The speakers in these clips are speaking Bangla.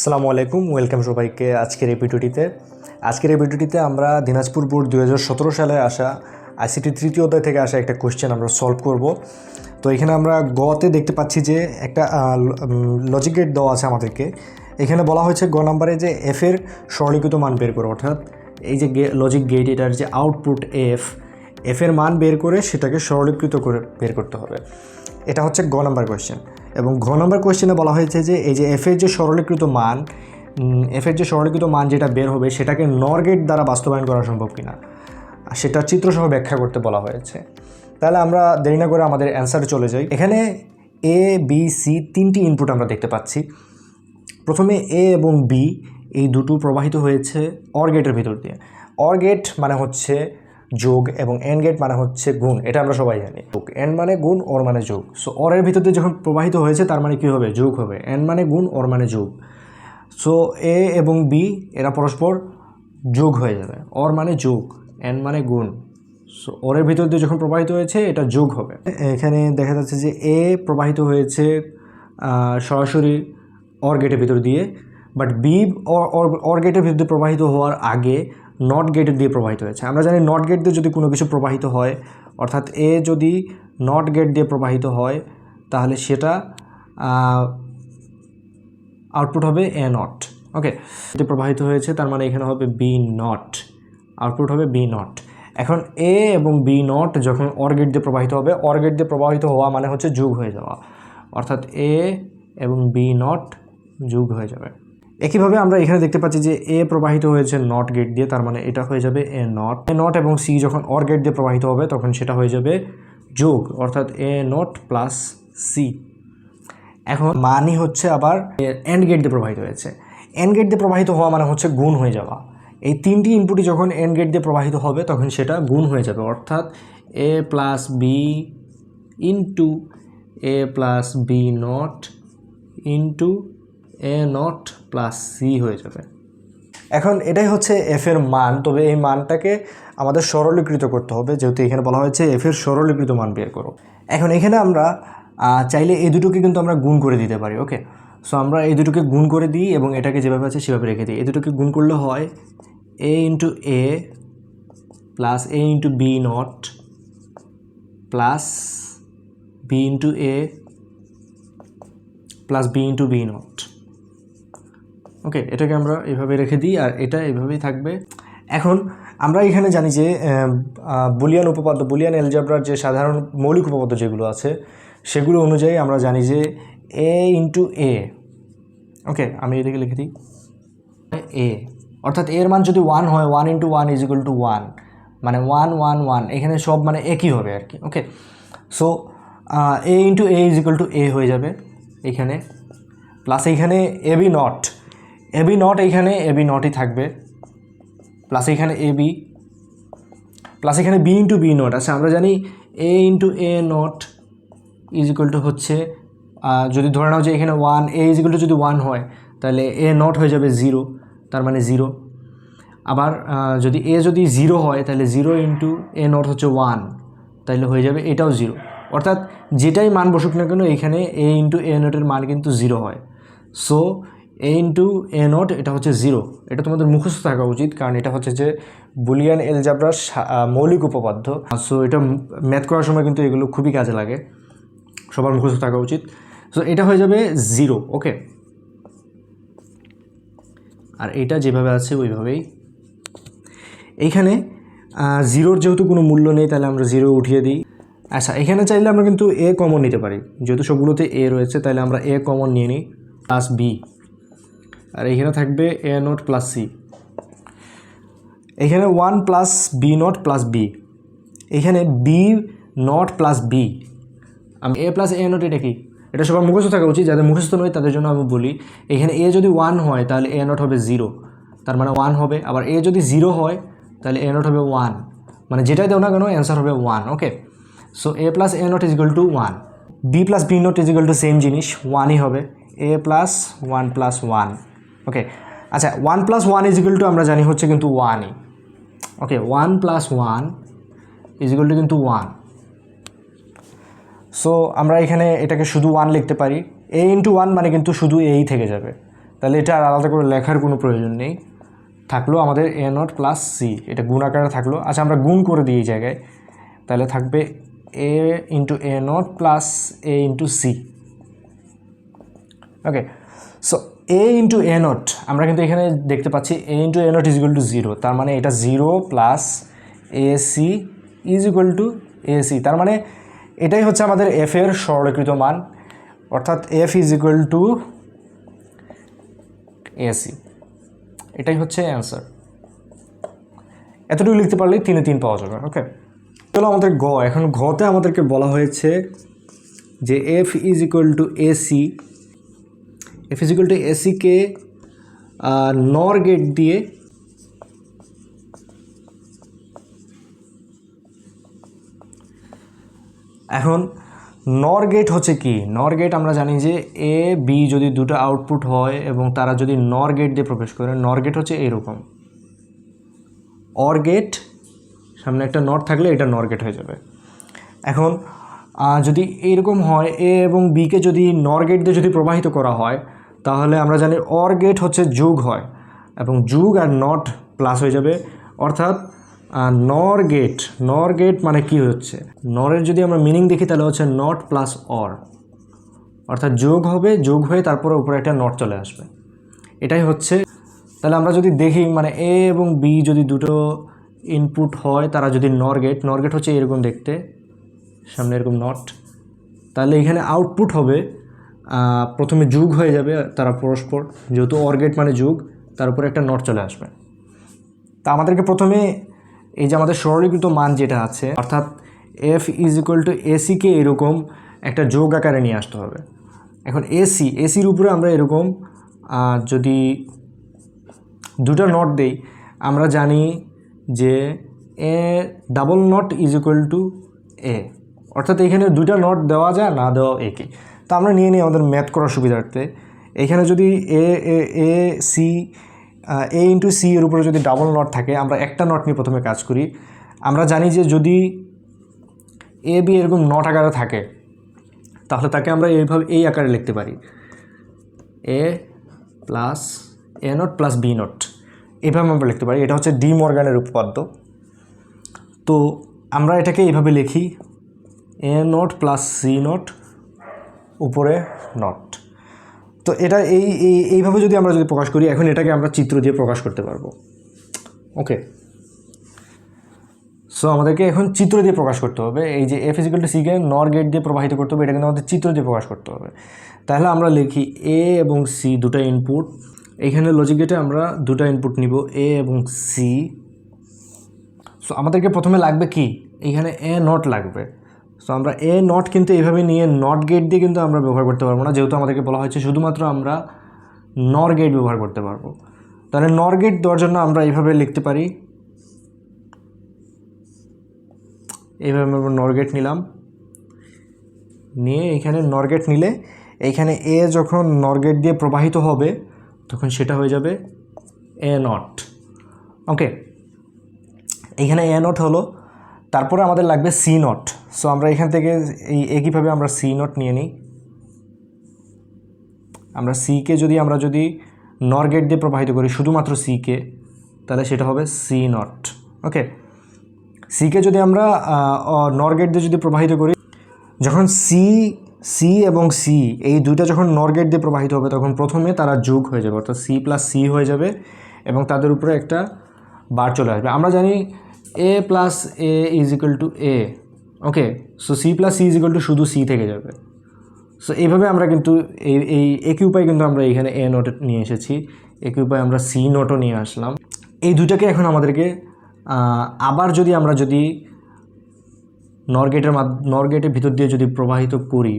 আসসালামু আলাইকুম, ওয়েলকাম সবাইকে আজকের এই ভিডিওটিতে। আজকের এই ভিডিওটিতে আমরা দিনাজপুর বোর্ড দু হাজার সতেরো সালে আসা আইসিটি তৃতীয় অধ্যায় থেকে আসা একটা কোয়েশ্চেন আমরা সলভ করব। তো এখানে আমরা গতে দেখতে পাচ্ছি যে একটা লজিক গেট দেওয়া আছে আমাদেরকে। এখানে বলা হয়েছে গ নাম্বারে যে এফ এর সরলীকৃত মান বের করো, অর্থাৎ এই যে লজিক গেট এটার যে আউটপুট এফ এফ এর মান বের করে সেটাকে সরলীকৃত করে বের করতে হবে। এটা হচ্ছে গ নাম্বার কোয়েশ্চেন এবং ঘ নাম্বার কোয়েশ্চেনে বলা হয়েছে যে, এই যে এফের যে সরলীকৃত মান এফের যে সরলীকৃত মান যেটা বের হবে, সেটাকে নর গেট দ্বারা বাস্তবায়ন করা সম্ভব কিনা? সেটা চিত্রসহ ব্যাখ্যা করতে বলা হয়েছে। তাহলে আমরা দেরি না করে আমাদের অ্যান্সারে চলে যাই। এখানে এ বি সি তিনটি ইনপুট আমরা দেখতে পাচ্ছি। প্রথমে এ এবং বি এই দুটো প্রবাহিত হয়েছে অর গেটের ভিতর দিয়ে। অর গেট মানে হচ্ছে যোগ এবং এন গেট মানে হচ্ছে গুণ, এটা আমরা সবাই জানি। এন মানে গুণ, ওর মানে যোগ। সো অরের ভিতর দিয়ে যখন প্রবাহিত হয়েছে, তার মানে কী হবে? যোগ হবে। এন মানে গুণ, ওর মানে যোগ। সো এ এবং বি এরা পরস্পর যোগ হয়ে যাবে। অর মানে যোগ, এন মানে গুণ। সো ওরের ভিতর দিয়ে যখন প্রবাহিত হয়েছে, এটা যোগ হবে। এখানে দেখা যাচ্ছে যে এ প্রবাহিত হয়েছে সরাসরি অর গেটের ভিতর দিয়ে বাট বি অর গেটের ভিতর দিয়ে প্রবাহিত হওয়ার আগে নট গেট দিয়ে প্রবাহিত হয়েছে। আমরা জানি নট গেট দিয়ে যদি কোনো কিছু প্রবাহিত হয়, অর্থাৎ এ যদি নট গেট দিয়ে প্রবাহিত হয়, তাহলে সেটা আউটপুট হবে এ নট ওকে এতে প্রবাহিত হয়েছে, তার মানে এখানে হবে বি নট আউটপুট হবে বি নট এখন এ এবং বি নট যখন অর গেট দিয়ে প্রবাহিত হবে অর গেট দিয়ে প্রবাহিত হওয়া মানে হচ্ছে যুগ হয়ে যাওয়া। অর্থাৎ এ এবং বি নট যুগ হয়ে যাবে। একইভাবে আমরা এখানে দেখতে পাচ্ছি যে এ প্রবাহিত হয়েছে নট গেট দিয়ে, তার মানে এটা হয়ে যাবে এ নট এ নট এবং সি যখন অর গেট দিয়ে প্রবাহিত হবে, তখন সেটা হয়ে যাবে যোগ, অর্থাৎ এ নট প্লাস সি এখন মানই হচ্ছে আবার এন্ড গেট দিয়ে প্রবাহিত হয়েছে। এন্ড গেট দিয়ে প্রবাহিত হওয়া মানে হচ্ছে গুণ হয়ে যাওয়া। এই তিনটি ইনপুটই যখন এন্ড গেট দিয়ে প্রবাহিত হবে, তখন সেটা গুণ হয়ে যাবে, অর্থাৎ A plus B into A plus B not into A not plus C হয়ে যাবে। এখন এটাই হচ্ছে এফ এর মান। তবে এই মানটাকে আমাদের সরলীকৃত করতে হবে। যেহেতু এখানে বলা হয়েছে এফ এর সরলীকৃত মান বের করো। এখন এখানে আমরা চাইলে এই দুটোকে কিন্তু আমরা গুণ করে দিতে পারি, ওকে? সো আমরা এই দুটোকে গুণ করে দিই এবং এটাকে যেভাবে আছে সেভাবে রেখে দিই। এই দুটোকে গুণ করলে হয় A into A plus A into B not plus B into A plus B into B not okay এটাকে আমরা এভাবে রেখে দিই আর এটা এভাবেই থাকবে। এখন আমরা এখানে জানি যে বুলিয়ান উপপাদ্য, বুলিয়ান এলজাব্রার যে সাধারণ মৌলিক উপপাদ্য যেগুলো আছে, সেগুলো অনুযায়ী আমরা জানি যে এ ইন্টু এ ওকে আমি এদিকে লিখে দিই। এ অর্থাৎ এর মান যদি ওয়ান হয় one into one is equal to one মানে ওয়ান ওয়ান ওয়ান এখানে সব মানে একই হবে আর কি okay so A into A is equal to A হয়ে যাবে এখানে। প্লাস এইখানে B not A B not এইখানে এ বি নটই থাকবে। প্লাস এখানে এ বি প্লাস এখানে বি ইন্টু বি নট আচ্ছা আমরা জানি A into A not is equal to হচ্ছে যদি ধরে নাও যে এখানে one A is equal to যদি ওয়ান হয়, তাহলে এ নট হয়ে যাবে জিরো তার মানে জিরো আবার যদি এ যদি জিরো হয়, তাহলে জিরো ইন্টু এ নট হচ্ছে ওয়ান তাহলে হয়ে যাবে এটাও জিরো অর্থাৎ যেটাই মান বসুক না কেন, এখানে এ ইন্টু এ নটের মান কিন্তু জিরো হয়। So A into A not এটা হচ্ছে জিরো এটা তোমাদের মুখস্থ থাকা উচিত, কারণ এটা হচ্ছে যে বুলিয়ান এলজাব্রার মৌলিক উপপাদ্য। সো এটা ম্যাথ করার সময় কিন্তু এগুলো খুবই কাজে লাগে। সবার মুখস্থ থাকা উচিত। সো এটা হয়ে যাবে জিরো ওকে আর এটা যেভাবে আছে, ওইভাবেই। এইখানে জিরোর যেহেতু কোনো মূল্য নেই, তাহলে আমরা জিরো উঠিয়ে দিই। আচ্ছা এখানে চাইলে আমরা কিন্তু এ কমন নিতে পারি। যেহেতু সবগুলোতে এ রয়েছে, তাহলে আমরা এ কমন নিয়ে নিই প্লাস বি আর এখানে থাকবে এ নট প্লাস সি এখানে one plus B not plus B এখানে বি নট প্লাস বি আমি এ প্লাস এ নট এটা কি? এটা সবার মুখস্থ থাকা উচিত, যাদের মুখস্থ নয় তাদের জন্য আমি বলি, এখানে এ যদি ওয়ান হয় তাহলে এ নট হবে জিরো তার মানে ওয়ান হবে, আবার এ যদি জিরো হয় তাহলে এ নট হবে ওয়ান মানে যেটাই দেও না কেন অ্যান্সার হবে one okay so A plus A not is equal to one B plus B not is equal to same জিনিস ওয়ানই হবে। A plus one plus one okay আচ্ছা one plus one is equal to আমরা জানি হচ্ছে কিন্তু ওয়ানই okay one plus one is equal to কিন্তু ওয়ান সো আমরা এখানে এটাকে শুধু ওয়ান লিখতে পারি। এ ইন্টু ওয়ান মানে কিন্তু শুধু এই থেকে যাবে। তাহলে এটা আর আলাদা করে লেখার কোনো প্রয়োজন নেই। থাকল আমাদের এ নট প্লাস সি এটা গুণ আকারে থাকল। আচ্ছা আমরা গুণ করে দিই এই জায়গায়। তাহলে থাকবে A into A not plus A into C okay so A into A not আমরা কিন্তু এখানে দেখতে পাচ্ছি A into A not is equal to zero তার মানে এটা zero plus A C is equal to A C তার মানে এটাই হচ্ছে আমাদের এফ এর সরলীকৃত মান। অর্থাৎ F is equal to AC এটাই হচ্ছে অ্যান্সার এতটুকু লিখতে পারলেই তিনে তিন পাওয়া যাবে। ওকে চলো আমাদের গ। এখন ঘতে আমাদেরকে বলা হয়েছে যে F is equal to AC F is equal to এসিকে NOR gate দিয়ে এখন নর গেট হচ্ছে কি? নর গেট আমরা জানি যে এ বি যদি দুটো আউটপুট হয় এবং তারা যদি নর গেট দিয়ে প্রবেশ করে নর গেট হচ্ছে এরকম অর গেট সামনে একটা নট থাকলে এটা নর গেট হয়ে যাবে। এখন যদি এইরকম হয় এ এবং বিকে যদি নর গেট দিয়ে যদি প্রবাহিত করা হয় তাহলে আমরা জানি অর গেট হচ্ছে যোগ হয় এবং যুগ আর নট প্লাস হয়ে যাবে। অর্থাৎ নর গেট নর গেট মানে কি হচ্ছে? নরের যদি আমরা মিনিং দেখি তাহলে হচ্ছে নট প্লাস অর অর্থাৎ যোগ হবে, যোগ হয়ে তারপরে উপরে একটা নট চলে আসবে। এটাই হচ্ছে, তাহলে আমরা যদি দেখি মানে এ এবং বি যদি দুটো ইনপুট হয়, তারা যদি নর গেট নর গেট হচ্ছে এরকম দেখতে, সামনে এরকম নট তাহলে এখানে আউটপুট হবে প্রথমে যুগ হয়ে যাবে তারা পরস্পর। যেহেতু অর গেট মানে যুগ তার উপরে একটা নট চলে আসবে। তা আমাদেরকে প্রথমে এই যে আমাদের সরলীকৃত মান যেটা আছে, অর্থাৎ এফ ইজ ইকুয়াল টু এসিকে এরকম একটা যোগ আকারে নিয়ে আসতে হবে। এখন এসি এসির উপরে আমরা এরকম যদি দুটো নট দেই, আমরা জানি যে A double not is equal to A অর্থাৎ এখানে দুইটা নট দেওয়া যায়, না দেওয়া একে তা আমরা নিয়ে নিই আমাদের ম্যাথ করার সুবিধার্থে। এখানে যদি A A C A into C এর উপরে যদি ডাবল নট থাকে, আমরা একটা নট নিয়ে প্রথমে কাজ করি। আমরা জানি যে যদি এ বি এরকম নট আকারে থাকে, তাহলে তাকে আমরা এইভাবে এই আকারে লিখতে পারি। A plus A not plus B not এভাবে আমরা লিখতে পারি। এটা হচ্ছে ডি মর্গানের উপপাদ্য। তো আমরা এটাকে এইভাবে লিখি। A naught plus C naught উপরে নট তো এটা এই, এই- এইভাবে যদি আমরা যদি প্রকাশ করি, এখন এটাকে আমরা চিত্র দিয়ে প্রকাশ করতে পারব। ওকে সো আমাদেরকে এখন চিত্র দিয়ে প্রকাশ করতে হবে। এই যে এ ফিজিক্যাল টু সিকে নর গেট দিয়ে প্রবাহিত করতে হবে এটা কিন্তু আমাদের চিত্র দিয়ে প্রকাশ করতে হবে। তাহলে আমরা লিখি এ এবং সি দুটা ইনপুট এইখানে লজিক গেটে আমরা দুটা ইনপুট নিব এ এবং সি সো আমাদেরকে প্রথমে লাগবে কি? এইখানে এ নট লাগবে। সো আমরা এ নট কিন্তু এইভাবে নিয়ে নট গেট দিয়ে কিন্তু আমরা ব্যবহার করতে পারব না। যেহেতু আমাদেরকে বলা হয়েছে শুধুমাত্র আমরা নর গেট ব্যবহার করতে পারব। তাহলে নর গেট দেওয়ার জন্য আমরা এইভাবে লিখতে পারি। এইভাবে আমরা নরগেট নিলাম। নিয়ে এখানে নরগেট নিলে এইখানে এ যখন নরগেট দিয়ে প্রবাহিত হবে, তখন সেটা হয়ে যাবে এ নট ওকে এইখানে এ নট হলো। তারপরে আমাদের লাগবে সি নট সো আমরা এখান থেকে এই একইভাবে আমরা সি নট নিয়ে নিই। আমরা সিকে যদি আমরা যদি নর গেট দিয়ে প্রবাহিত করি, শুধুমাত্র সিকে তাহলে সেটা হবে সি নট ওকে সিকে যদি আমরা নর গেট দিয়ে যদি প্রবাহিত করি, যখন সি সি এবং সি এই দুইটা যখন নর গেট দিয়ে প্রবাহিত হবে, তখন প্রথমে তারা যোগ হয়ে যাবে, অর্থাৎ সি প্লাস সি হয়ে যাবে এবং তাদের উপরে একটা বার চলে আসবে। আমরা জানি A plus A is equal to A okay so C plus C is equal to শুধু সি থেকে যাবে। সো এইভাবে আমরা কিন্তু এই এই একই উপায় কিন্তু আমরা এখানে এ নোট নিয়ে এসেছি। একই উপায় আমরা সি নোটও নিয়ে আসলাম। এই দুটাকে এখন আমাদেরকে আবার যদি আমরা যদি নরগেটের নরগেটের ভিতর দিয়ে যদি প্রবাহিত করি,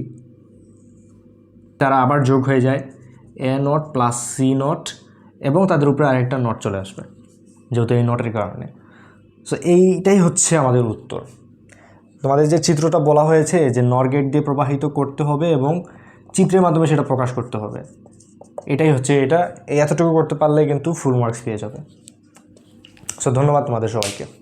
তারা আবার যোগ হয়ে যায় A naught plus C naught এবং তাদের উপরে আরেকটা নট চলে আসবে, যেহেতু এই নটের কারণে। সো এইটাই হচ্ছে আমাদের উত্তর। তোমাদের যে চিত্রটা বলা হয়েছে যে নরগেট দিয়ে প্রবাহিত করতে হবে এবং চিত্রের মাধ্যমে সেটা প্রকাশ করতে হবে। এটাই হচ্ছে এটা এতটুকু করতে পারলে কিন্তু ফুল মার্কস পেয়ে যাবে। সো ধন্যবাদ তোমাদের সবাইকে।